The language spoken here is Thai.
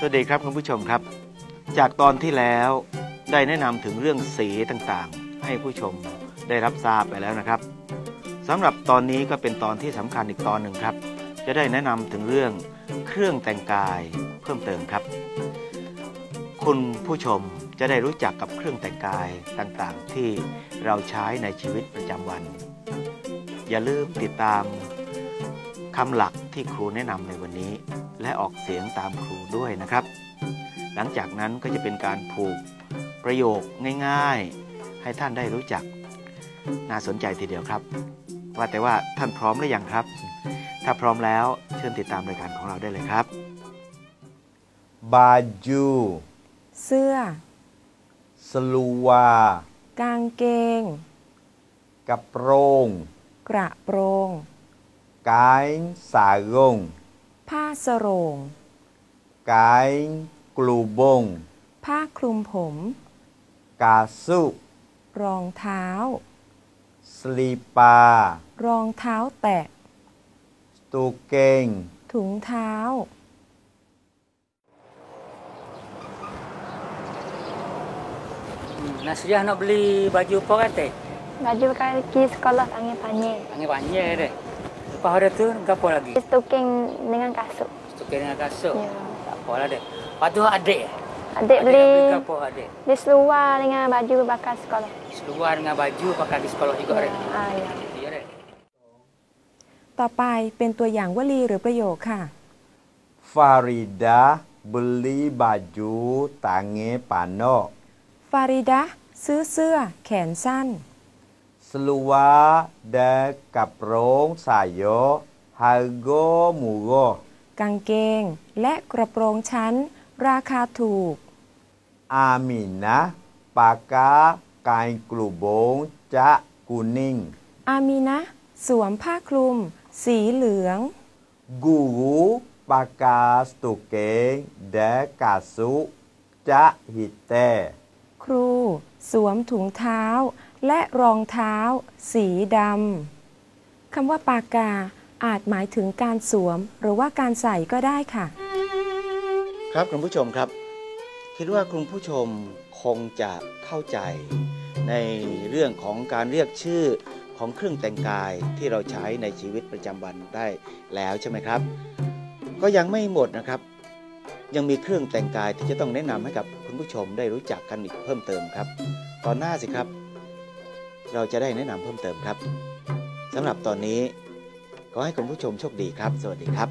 สวัสดีครับคุณผู้ชมครับ จากตอนที่แล้วได้แนะนำถึงเรื่องสีต่างๆ ให้ผู้ชมได้รับทราบไปแล้วนะครับสำหรับตอนนี้ก็เป็นตอนที่สำคัญอีกตอนหนึ่งครับ จะได้แนะนำถึงเรื่องเครื่องแต่งกายเพิ่มเติมครับ คุณผู้ชมจะได้รู้จักกับเครื่องแต่งกายต่างๆ ที่เราใช้ในชีวิตประจำวัน อย่าลืมติดตาม คำหลักที่ครูแนะนำในวันนี้ และออกเสียงตามครูด้วยนะครับ หลังจากนั้นก็จะเป็นการผูกประโยคง่ายๆ ให้ท่านได้รู้จัก น่าสนใจทีเดียวครับ ว่าแต่ว่าท่านพร้อมหรือยังครับ ถ้าพร้อมแล้วเชิญติดตามรายการของเราได้เลยครับ baju เสื้อ seluar กางเกง keprong กระโปรง kain sarung ผ้าสโรง kain kelubung ผ้าคลุมผม kasut รองเท้า selipar รองเท้าแตะ stocking ถุงเท้า Hmm, Nasiah nak beli baju apa kata? Baju kaki sekolah panggil panjang. Panggil panjang dia. Lepas ada tu, apa lagi? Stoking dengan kasut. Stukir dengan kasut. Ya. Tak apa lah dia. Lepas tu adik. Adik beli nak beli apa adik? beli seluar dengan baju bakal sekolah. Seluar dengan baju pakai di sekolah juga Ya. dia. Ah, ya. Ya dia. ต่อไปเป็นตัวอย่างวลีหรือประโยคค่ะ Farida beli baju tangan panok ฟาริดะซื้อเสื้อแขนสั้น seluar dan keprong saya harga murah กางเกง และกระโปรงชั้น ราคาถูก Aminah pakai kain kelubung cak kuning อามีนะสวมผ้าคลุม สีเหลือง Guru pakai stocking dan kasut cak hitam ครู สวมถุงเท้า และรองเท้า สีดำคำว่าปากกาอาจหมายถึงการสวม หรือว่าการใส่ก็ได้ค่ะ ครับคุณผู้ชมครับ คิดว่าคุณผู้ชมคงจะเข้าใจในเรื่องของการเรียกชื่อของเครื่องแต่งกายที่เราใช้ในชีวิตประจำวันได้แล้วใช่ไหมครับ ก็ยังไม่หมดนะครับ ยังมีเครื่องแต่งกายที่จะต้องแนะนำให้กับคุณผู้ชมได้รู้จักกันอีกเพิ่มเติมครับ ตอนหน้าสิครับ เราจะได้แนะนำเพิ่มเติมครับสำหรับตอนนี้ ขอให้คุณผู้ชมโชคดีครับ สวัสดีครับ